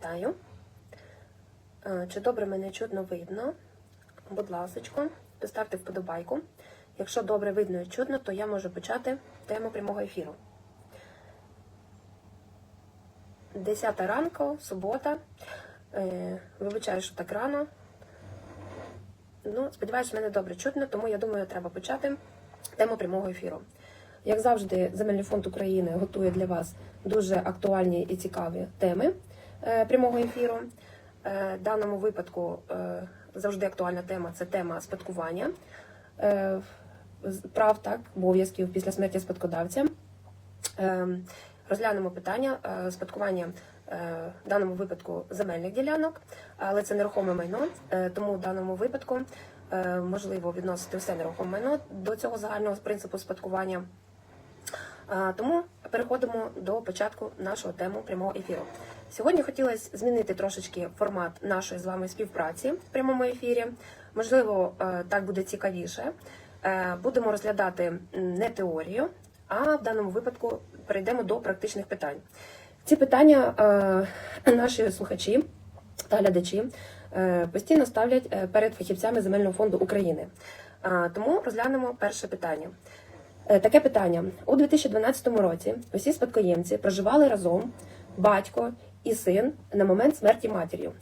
Вітаю. Е, Чи добре мене чутно видно? Будь ласка, поставте вподобайку. Якщо добре видно і чутно, то я можу почати тему прямого ефіру. 10 ранку, субота. Е, Вибачаю, що так рано. Ну, сподіваюся, мене добре чутно, тому я думаю, треба почати тему прямого ефіру. Як завжди, Земельний фонд України готує для вас дуже актуальні і цікаві теми прямого ефіру. Е, В даному випадку е, завжди актуальна тема це тема спадкування е, прав так, обов'язків після смерті спадкодавця. Е, Розглянемо питання е, спадкування е, в даному випадку земельних ділянок, але це нерухоме майно, е, тому в даному випадку е, можливо відносити все нерухоме майно до цього загального принципу спадкування. Тому переходимо до початку нашого тему прямого ефіру. Сьогодні хотілося змінити трошечки формат нашої з вами співпраці в прямому ефірі. Можливо, е, так буде цікавіше. Е, Будемо розглядати не теорію, а в даному випадку перейдемо до практичних питань. Ці питання е, наші слухачі та глядачі постійно ставлять перед фахівцями Земельного фонду України. Тому розглянемо перше питання. Таке питання у 2012 році. Усі спадкоємці проживали разом батько і син на момент смерті матір'ю.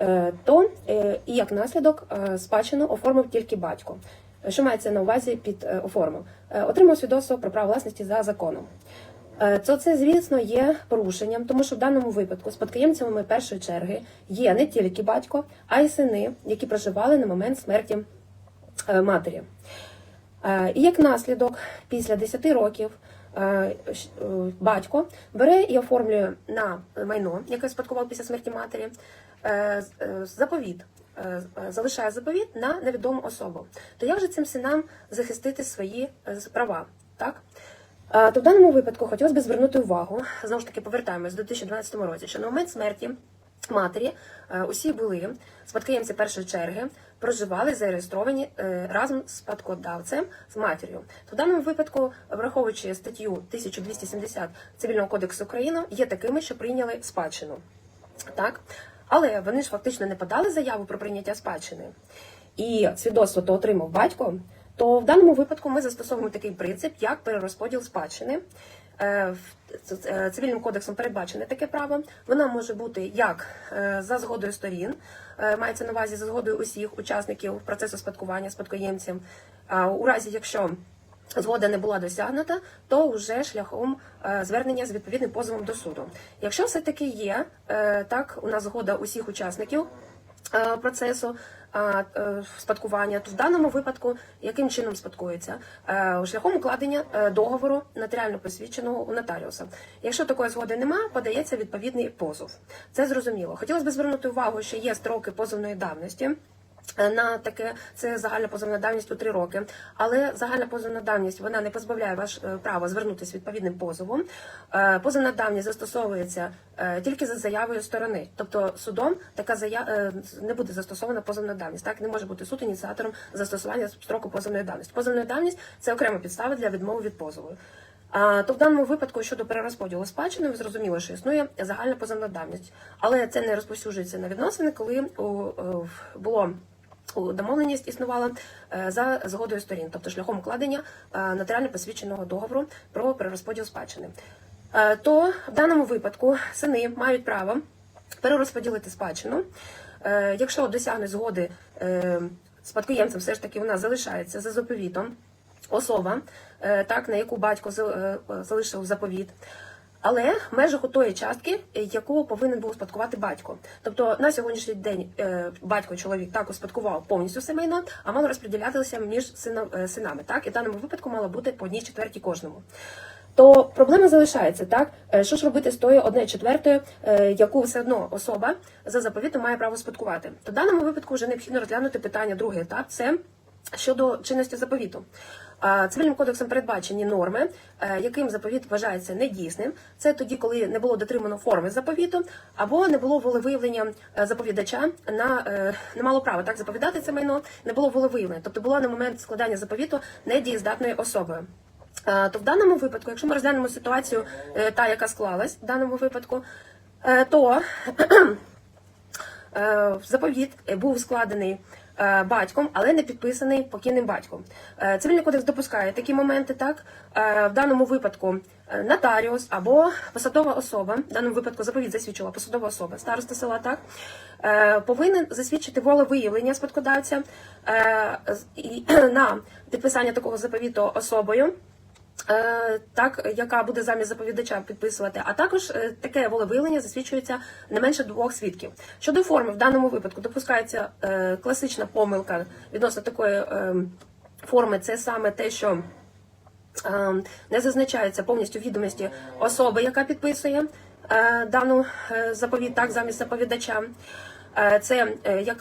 Е, То е, і як наслідок е, спадщину оформив тільки батько. Що мається на увазі під оформив? Отримав свідоцтво про право власності за законом. То це, звісно, є порушенням, тому що в даному випадку спадкоємцями першої черги є не тільки батько, а й сини, які проживали на момент смерті матері. І як наслідок, після 10 років батько бере і оформлює на майно, яке спадкував після смерті матері, е, е, заповіт. е, е, Залишає заповіт на невідому особу. То як же цим синам захистити свої е, права? Так? Е, То в даному випадку хотілося б звернути увагу, знову ж таки повертаємось до 2012 році, що на момент смерті матері е, усі були спадкоємці першої черги, проживали зареєстровані е, разом з спадкодавцем з матір'ю. То в даному випадку, враховуючи статтю 1270 Цивільного кодексу України, є такими, що прийняли спадщину. Так? Але вони ж фактично не подали заяву про прийняття спадщини. І свідоцтво то отримав батько, то в даному випадку ми застосовуємо такий принцип, як перерозподіл спадщини. Е, е, Цивільним кодексом передбачене таке право. Вона може бути як е, за згодою сторін, мається на увазі за згодою усіх учасників процесу спадкування спадкоємців. У разі, якщо згода не була досягнута, то вже шляхом звернення з відповідним позовом до суду. Якщо все таки є так, у нас згода усіх учасників процесу е, е, спадкування, то в даному випадку яким чином спадкується Е, шляхом укладення е, договору нотаріально посвідченого у нотаріуса. Якщо такої згоди немає, подається відповідний позов. Це зрозуміло. Хотілося б звернути увагу, що є строки позовної давності. На таке це загальна позовна давність у три роки, але загальна позовна давність вона не позбавляє ваш е, права звернутися відповідним позовом. Е, Позовна давність застосовується е, тільки за заявою сторони, тобто судом така заява не буде застосована позовна давність. Так не може бути суд ініціатором застосування строку позовної давності. Позовна давність це окрема підстава для відмови від позову. То в даному випадку щодо перерозподілу спадщини, ви зрозуміли, що існує загальна позовна давність, але це не розповсюджується на відносини, коли було домовленість існувала е, за згодою сторін, тобто шляхом укладення е, нотаріально посвідченого договору про перерозподіл спадщини. Е, То в даному випадку сини мають право перерозподілити спадщину. Якщо досягне згоди спадкоємцем, все ж таки вона залишається за заповітом особа, так на яку батько залишив заповіт. Але в межах тої частки, е, яку повинен був спадкувати батько. Тобто на сьогоднішній день е, батько чоловік так успадкував повністю все майно, а мало розподілятися між е, синами. Так і в даному випадку мало бути по одній четвертій кожному. То проблема залишається, так що ж робити з тою одне четвертою, яку все одно особа за заповітом має право спадкувати. То в даному випадку вже необхідно розглянути питання. Другий етап це щодо чинності заповіту. Цивільним кодексом передбачені норми, е, яким заповіт вважається недійсним. Це тоді, коли не було дотримано форми заповіту, або не було волевиявлення е, заповідача на е, не мало права так заповідати це майно, не було волевиявлення, тобто було на момент складання заповіту недієздатною особою. То в даному випадку, якщо ми розглянемо ситуацію, та яка склалась в даному випадку, то заповіт був складений батьком, але не підписаний покійним батьком. Е, Цивільний кодекс допускає такі моменти, так Е, в даному випадку е, нотаріус або посадова особа, в даному випадку заповіт засвідчила посадова особа, староста села, так е, повинен засвідчити волевиявлення спадкодавця е, на підписання такого заповіту особою. Е, так, яка буде замість заповідача підписувати, а також е, таке волевиявлення засвідчується не менше двох свідків. Щодо форми, в даному випадку допускається е, класична помилка відносно такої форми, це саме те, що не зазначається повністю відомості особи, яка підписує дану заповідь, так, замість заповідача. Це як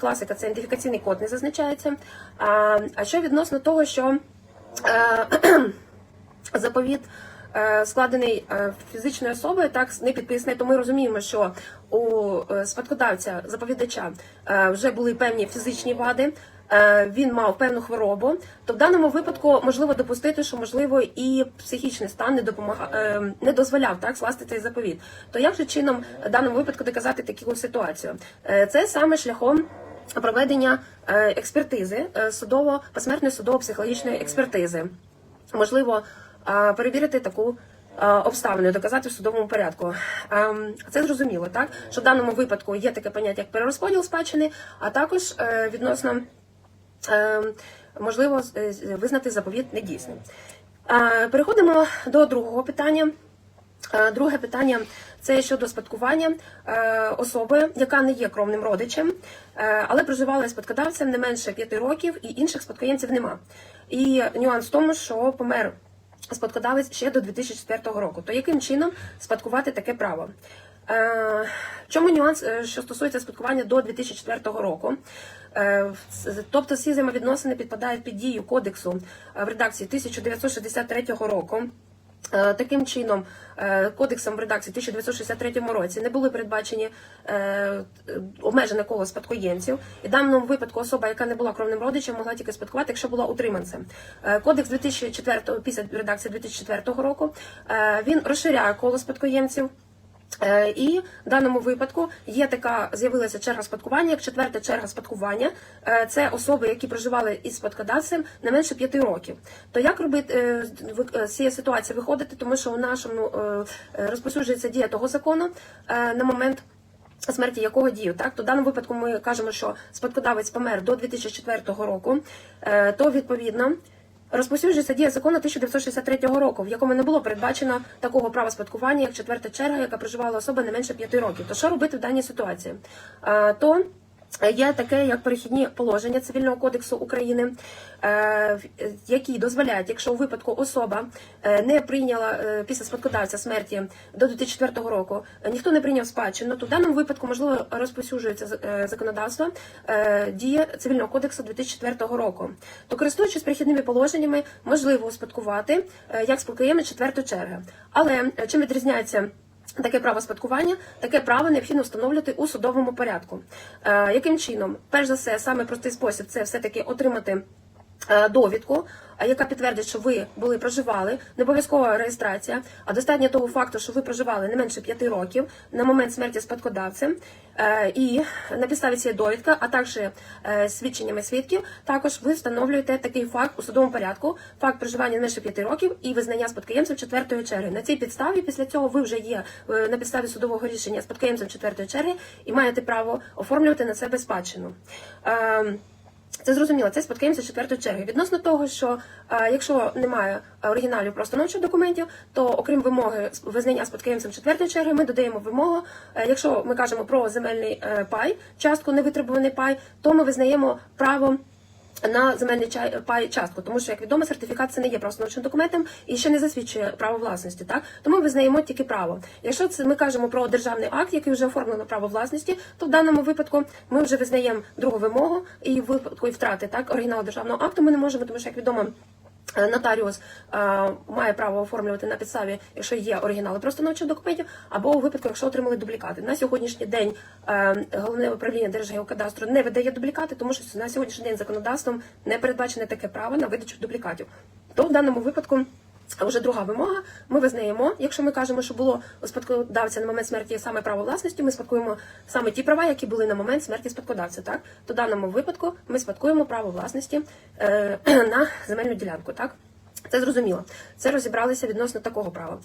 класика, це ідентифікаційний код не зазначається. А, що відносно того, що заповіт е, складений е, фізичною особою, так не підписаний, то ми розуміємо, що у е, спадкодавця заповідача вже були певні фізичні вади. Він мав певну хворобу, то в даному випадку можливо допустити, що можливо і психічний стан не допомагав, не дозволяв так скласти цей заповіт. То як же чином в даному випадку доказати таку ситуацію? Це саме шляхом проведення експертизи судово посмертної судово-психологічної експертизи можливо перевірити таку обставину, доказати в судовому порядку. Це зрозуміло, так що в даному випадку є таке поняття як перерозподіл спадщини, а також е, відносно ем, можливо е, визнати заповіт недійсним. Е, Переходимо до другого питання. Е, Друге питання це щодо спадкування е, особи, яка не є кровним родичем, е, але проживала спадкодавцем не менше 5 років, і інших спадкоємців нема. І нюанс в тому, що помер спадкодавець ще до 2004 року. То яким чином спадкувати таке право? Е, чому нюанс, е, що стосується спадкування до 2004 року? Е, Тобто всі взаємовідносини підпадають під дію кодексу в редакції 1963 року. Е, Таким чином, е, кодексом в редакції 1963 році не були передбачені е, обмежене коло спадкоємців. І в даному випадку особа, яка не була кровним родичем, могла тільки спадкувати, якщо була утриманцем. Кодекс 2004, після редакції 2004 року він розширяє коло спадкоємців. Е, І в даному випадку є така з'явилася черга спадкування, як четверта черга спадкування. Е, Це особи, які проживали із спадкодавцем не менше п'яти років. То як робити е, з цієї ситуації виходити, тому що у нашому е, дія того закону на момент. Смерті якого дію, так то в даному випадку ми кажемо, що спадкодавець помер до 2004 року, то відповідно Розповсюджується дія закону 1963 року, в якому не було передбачено такого права спадкування, як четверта черга, яка проживала особа не менше п'яти років. То що робити в даній ситуації? То є таке, як перехідні положення цивільного кодексу України, е, які дозволяють, якщо у випадку особа е, не прийняла е, після спадкодавця смерті до 2004 року, ніхто не прийняв спадщину, то в даному випадку можливо розповсюджується е, законодавство діє цивільного кодексу 2004 року. То користуючись перехідними положеннями, можливо успадкувати як спадкоємець четвертої черги. Але чим відрізняється? Таке право спадкування, таке право необхідно встановлювати у судовому порядку. Е, яким чином? Перш за все, саме простий спосіб це все-таки отримати е, довідку, яка підтвердить, що ви були проживали, не обов'язкова реєстрація, а достатньо того факту, що ви проживали не менше 5 років на момент смерті спадкодавця, Е, і на підставі цієї довідки, а також е, свідченнями свідків, також ви встановлюєте такий факт у судовому порядку, факт проживання не менше 5 років і визнання спадкоємцем четвертої черги. На цій підставі після цього ви вже є е, на підставі судового рішення спадкоємцем четвертої черги і маєте право оформлювати на себе спадщину. Це зрозуміло, це спадкоємця четвертої черги. Відносно того, що е, якщо немає оригіналів простановчих документів, то окрім вимоги визнання спадкоємцем четвертої черги, ми додаємо вимогу. е, якщо ми кажемо про земельний е, пай, частку невитребуваний пай, то ми визнаємо право. На земельний пай частку, тому що як відомо, сертифікат це не є правостановчим документом і ще не засвідчує право власності. Так тому ми визнаємо тільки право. Якщо це ми кажемо про державний акт, який вже оформлено право власності, то в даному випадку ми вже визнаємо другу вимогу і випадку і втрати так оригінал державного акту ми не можемо, тому що як відомо. Е, Нотаріус а, має право оформлювати на підставі, якщо є оригінали просто простановчих документів, або у випадку, якщо отримали дублікати. На сьогоднішній день а, головне управління Держгеокадастру не видає дублікати, тому що на сьогоднішній день законодавством не передбачене таке право на видачу дублікатів. То в даному випадку А вже друга вимога, ми визнаємо, якщо ми кажемо, що було у спадкодавця на момент смерті саме право власності, ми спадкуємо саме ті права, які були на момент смерті спадкодавця. Так, то в даному випадку ми спадкуємо право власності е, на земельну ділянку. Так, це зрозуміло. Це розібралися відносно такого права.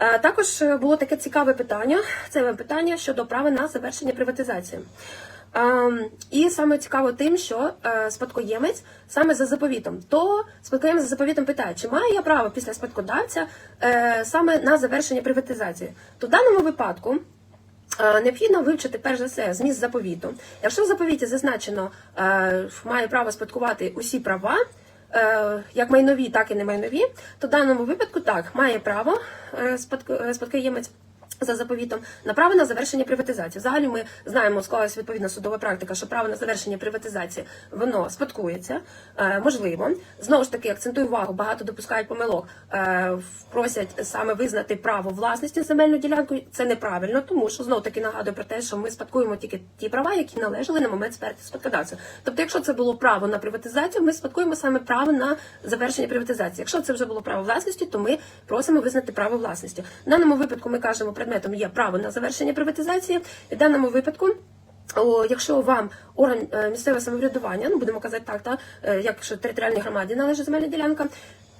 Е, Також е, було таке цікаве питання. Це питання щодо права на завершення приватизації. Ем, І саме цікаво тим, що е, спадкоємець саме за заповітом, то спадкоємець за заповітом питає, чи маю я право після спадкодавця е, саме на завершення приватизації. То в даному випадку е, необхідно вивчити перш за все зміст заповіту. Якщо в заповіті зазначено має право спадкувати усі права. Як майнові, так і не майнові, то в даному випадку так має право спадко- спадкоємець за заповітом на право на завершення приватизації. Взагалі ми знаємо, склалася відповідна судова практика, що право на завершення приватизації воно спадкується, е, можливо. Знову ж таки, акцентую увагу, багато допускають помилок, е, просять саме визнати право власності на земельну ділянку. Це неправильно, тому що знову таки нагадую про те, що ми спадкуємо тільки ті права, які належали на момент смерті спадкодавця. Тобто, якщо це було право на приватизацію, ми спадкуємо саме право на завершення приватизації. Якщо це вже було право власності, то ми просимо визнати право власності. В даному випадку ми кажемо, предметом є право на завершення приватизації. В даному випадку. Якщо вам орган е, місцевого самоврядування, ну будемо казати так, та е, якщо територіальній громаді належить земельна ділянка,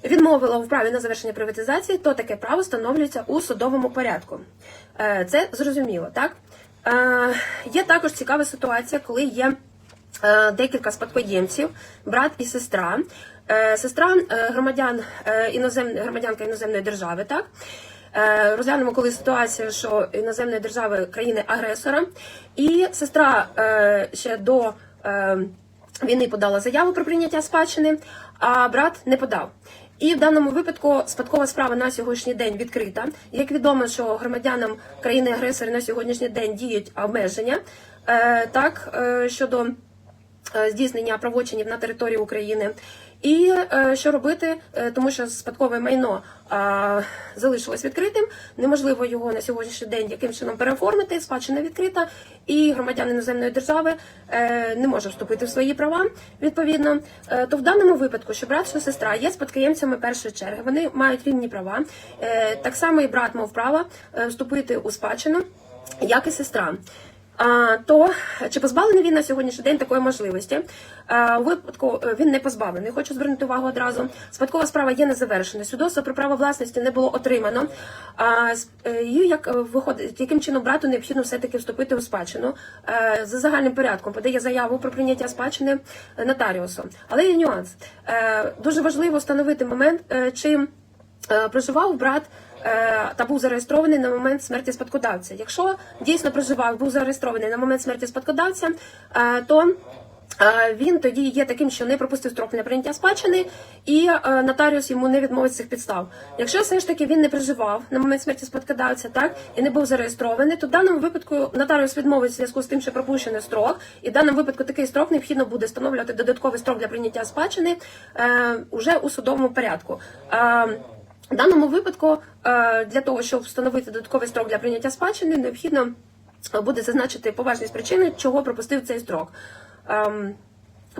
відмовила у праві на завершення приватизації, то таке право встановлюється у судовому порядку. Е, Це зрозуміло, так? Є також цікава ситуація, коли є декілька спадкоємців, брат і сестра. Сестра громадян е, інозем... громадянка іноземної держави, так? Е, Розглянемо коли ситуацію, що іноземної держави країни-агресора, і сестра е, ще до е, війни подала заяву про прийняття спадщини, а брат не подав. І в даному випадку спадкова справа на сьогоднішній день відкрита. Як відомо, що громадянам країни-агресори на сьогоднішній день діють обмеження так щодо здійснення правочинів на території України. І е, що робити, Е, тому що спадкове майно залишилось відкритим, неможливо його на сьогоднішній день яким чином переоформити, спадщина відкрита, і громадян іноземної держави е, не може вступити в свої права. Відповідно, то в даному випадку, що брат чи сестра є спадкоємцями першої черги, вони мають рівні права. Так само і брат мав право вступити у спадщину, як і сестра. То чи позбавлений він на сьогоднішній день такої можливості? У випадку е, він не позбавлений. Хочу звернути увагу одразу. Спадкова справа є незавершена. Свідоцтво про право власності не було отримано. А, е, як е, виходить, яким чином брату необхідно все-таки вступити у спадщину за загальним порядком подає заяву про прийняття спадщини нотаріусом. Але є нюанс. Дуже важливо встановити момент, чи проживав брат та був зареєстрований на момент смерті спадкодавця. Якщо дійсно проживав, був зареєстрований на момент смерті спадкодавця, е, то е, він тоді є таким, що не пропустив строк для прийняття спадщини, і е, нотаріус йому не відмовить цих підстав. Якщо все ж таки він не проживав на момент смерті спадкодавця, так і не був зареєстрований, то в даному випадку нотаріус відмовить в зв'язку з тим, що пропущений строк, і в даному випадку такий строк необхідно буде встановлювати додатковий строк для прийняття спадщини е, уже у судовому порядку. Е, в даному випадку е, для того, щоб встановити додатковий строк для прийняття спадщини, необхідно е, буде зазначити поважність причини, чого пропустив цей строк. Ем,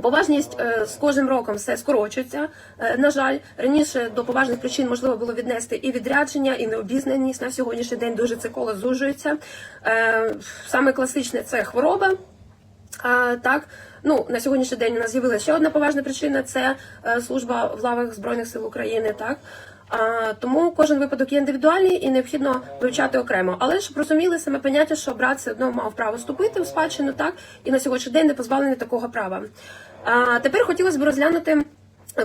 Поважність е, з кожним роком все скорочується. На жаль, раніше до поважних причин можливо було віднести і відрядження, і необізнаність. На сьогоднішній день дуже це коло зужується. Саме класичне це хвороба. Так, ну на сьогоднішній день у нас з'явилася ще одна поважна причина це служба в лавах Збройних сил України. Так тому кожен випадок є індивідуальний і необхідно вивчати окремо. Але щоб розуміли саме поняття, що брат все одно мав право вступити в спадщину, так і на сьогоднішній день не позбавлений такого права. А тепер хотілося б розглянути.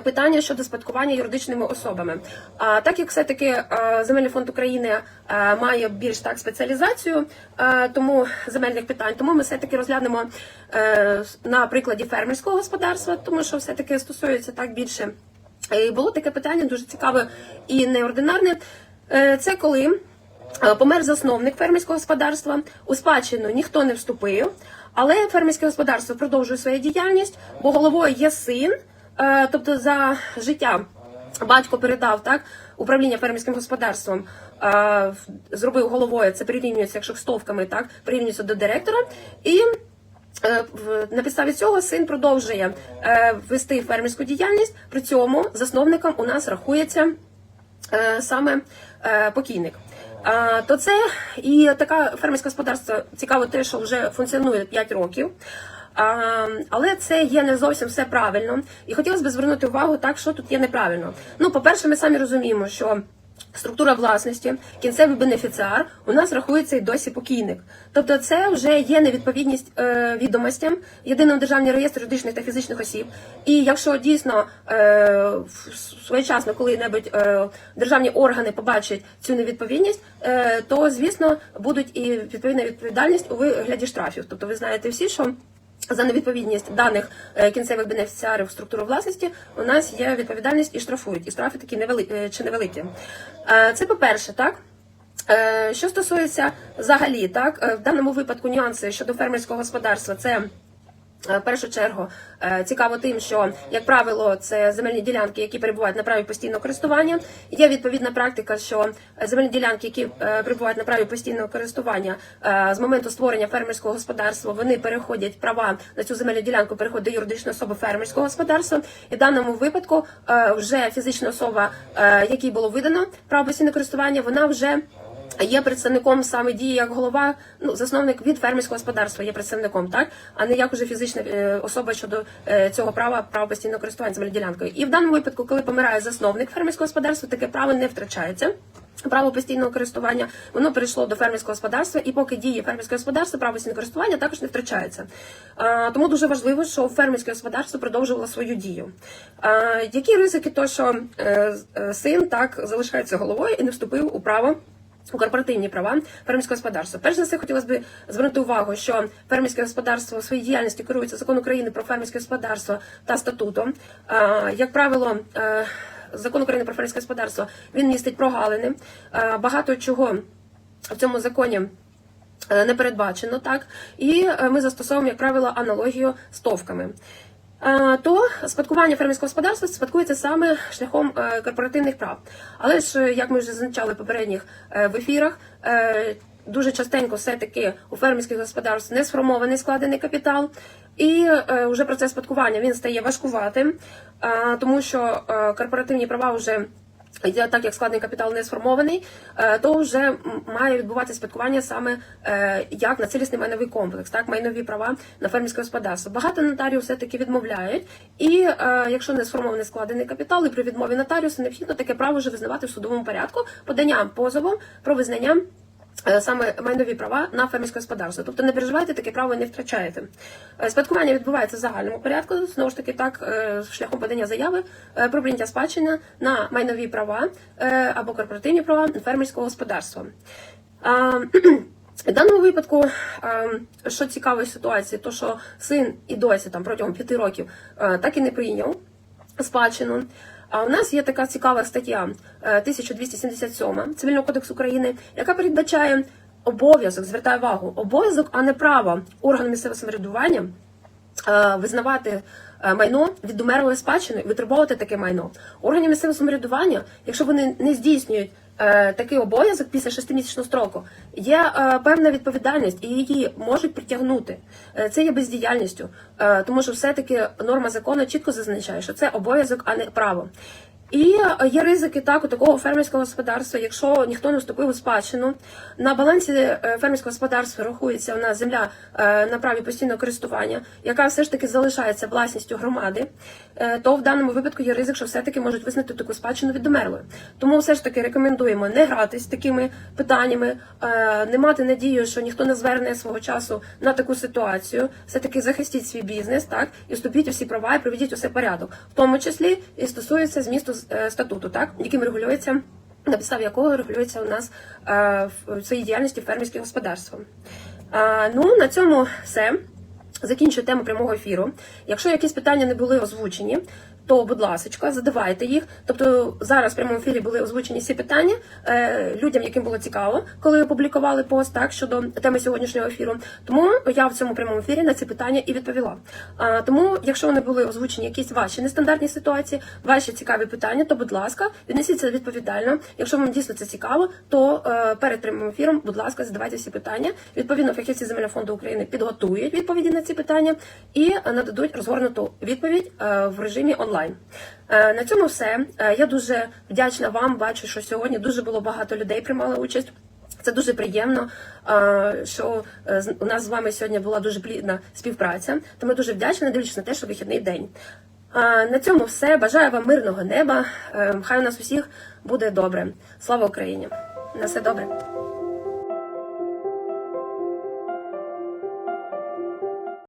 Питання щодо спадкування юридичними особами. А так як все-таки е, земельний фонд України має більш так спеціалізацію, тому земельних питань, тому ми все-таки розглянемо е, на прикладі фермерського господарства, тому що все-таки стосується так більше. І було таке питання дуже цікаве і неординарне. Е, Це коли е, помер засновник фермерського господарства, у спадщину ніхто не вступив, але фермерське господарство продовжує свою діяльність, бо головою є син. Е, тобто за життя батько передав так управління фермерським господарством, е, зробив головою. Це прирівнюється, якщо стовками, так прирівнюється до директора і. Е, На підставі цього син продовжує е, вести фермерську діяльність. При цьому засновником у нас рахується е, саме покійник. То це і таке фермерське господарство цікаво те, що вже функціонує 5 років. А, але це є не зовсім все правильно. І хотілося б звернути увагу, так що тут є неправильно. Ну, по-перше, ми самі розуміємо, що структура власності, кінцевий бенефіціар у нас рахується і досі покійник. Тобто, це вже є невідповідність е, відомостям єдиного державного реєстру юридичних та фізичних осіб. І якщо дійсно е, своєчасно коли-небудь е, державні органи побачать цю невідповідність, е, то звісно будуть і відповідна відповідальність у вигляді штрафів. Тобто, ви знаєте всі, що за невідповідність даних е, кінцевих бенефіціарів структуру власності у нас є відповідальність і штрафують. І штрафи такі невели... е, чи невеликі. Е, Це по-перше, так. Що стосується взагалі, так в даному випадку нюанси щодо фермерського господарства, це В першу чергу е, цікаво тим, що як правило це земельні ділянки, які перебувають на праві постійного користування. Є відповідна практика, що е, земельні ділянки, які е, перебувають на праві постійного користування, е, з моменту створення фермерського господарства вони переходять права на цю земельну ділянку, переходять до юридичної особи фермерського господарства. І в даному випадку е, вже фізична особа, е, якій було видано право постійного користування, вона вже Є представником саме дії як голова, ну засновник від фермерського господарства є представником, так а не як уже фізична е, особа щодо е, цього права права постійного користування земельною ділянкою. І в даному випадку, коли помирає засновник фермерського господарства, таке право не втрачається. Право постійного користування воно перейшло до фермерського господарства, і поки діє фермерське господарство, право постійного користування також не втрачається. А, тому дуже важливо, що фермерське господарство продовжувало свою дію. А, які ризики, то що е, е, син так залишається головою і не вступив у право корпоративні права фермерського господарства. Перш за все, хотілося б звернути увагу, що фермерське господарство у своїй діяльності керується закон України про фермерське господарство та статутом. Як правило, е, закон України про фермерське господарство він містить прогалини. Багато чого в цьому законі. е, Не передбачено так, і е, ми застосовуємо, як правило, аналогію з товками. То спадкування фермерського господарства спадкується саме шляхом е, корпоративних прав. Але ж, е, як ми вже зазначали в попередніх е, в ефірах, дуже частенько все-таки у фермерських господарств не сформований складений капітал, і вже процес спадкування він стає важкуватим, тому що корпоративні права вже так як складний капітал не сформований, е, то вже має відбуватися спадкування саме е, як на цілісний майновий комплекс, так майнові права на фермерське господарство. Багато нотаріусів все таки відмовляють, і е, якщо не сформований складений капітал, і при відмові нотаріуса необхідно таке право вже визнавати в судовому порядку поданням позовом про визнання. Е, Саме майнові права на фермерське господарство, тобто не переживайте, таке право не втрачаєте. Е, Спадкування відбувається в загальному порядку, знову ж таки, так е, шляхом подання заяви про прийняття спадщини на майнові права або корпоративні права фермерського господарства. В даному випадку, що цікаво в ситуації, то що син і досі там протягом п'яти років так і не прийняв спадщину. А у нас є така цікава стаття е, 1277 Цивільного кодексу України, яка передбачає обов'язок, звертаю увагу, обов'язок, а не право органу місцевого самоврядування е, визнавати е, майно від умерлої спадщини, витребовувати таке майно. органів місцевого самоврядування, якщо вони не здійснюють е, такий обов'язок після шестимісячного строку, є е, певна відповідальність, і її можуть притягнути. Е, це є бездіяльністю, е, тому що все-таки норма закону чітко зазначає, що це обов'язок, а не право. І е, є ризики так у такого фермерського господарства, якщо ніхто не вступив у спадщину. На балансі е, фермерського господарства рахується у нас земля е, на праві постійного користування, яка все ж таки залишається власністю громади. Е, То в даному випадку є ризик, що все-таки можуть визнати таку спадщину відомерлою. Тому все ж таки рекомендуємо не гратись такими питаннями, е, не мати надію, що ніхто не зверне свого часу на таку ситуацію. Все таки захистіть свій бізнес, так і вступіть у всі права і приведіть усе порядок, в тому числі і стосується змісту е, статуту, так яким регулюється. На підставі якого регулюється у нас в своїй діяльності фермерське господарство. Ну на цьому все. Закінчую тему прямого ефіру. Якщо якісь питання не були озвучені, то, будь ласка, задавайте їх. Тобто зараз в прямому ефірі були озвучені всі питання е, людям, яким було цікаво, коли опублікували пост так щодо теми сьогоднішнього ефіру. Тому я в цьому прямому ефірі на ці питання і відповіла. А, тому, якщо вони були озвучені якісь ваші нестандартні ситуації, ваші цікаві питання, то будь ласка, віднесіться відповідально. Якщо вам дійсно це цікаво, то е, перед прямим ефіром, будь ласка, задавайте всі питання. Відповідно, фахівці земельного фонду України підготують відповіді на ці питання і нададуть розгорнуту відповідь е, в режимі онлайн. Онлайн. Е, На цьому все. Е, Я дуже вдячна вам. Бачу, що сьогодні дуже було багато людей приймали участь. Це дуже приємно, е, що у нас з вами сьогодні була дуже плідна співпраця. Тому дуже вдячна, дивлячись на те, що вихідний день. На цьому все. Бажаю вам мирного неба. Хай у нас усіх буде добре. Слава Україні! На все добре.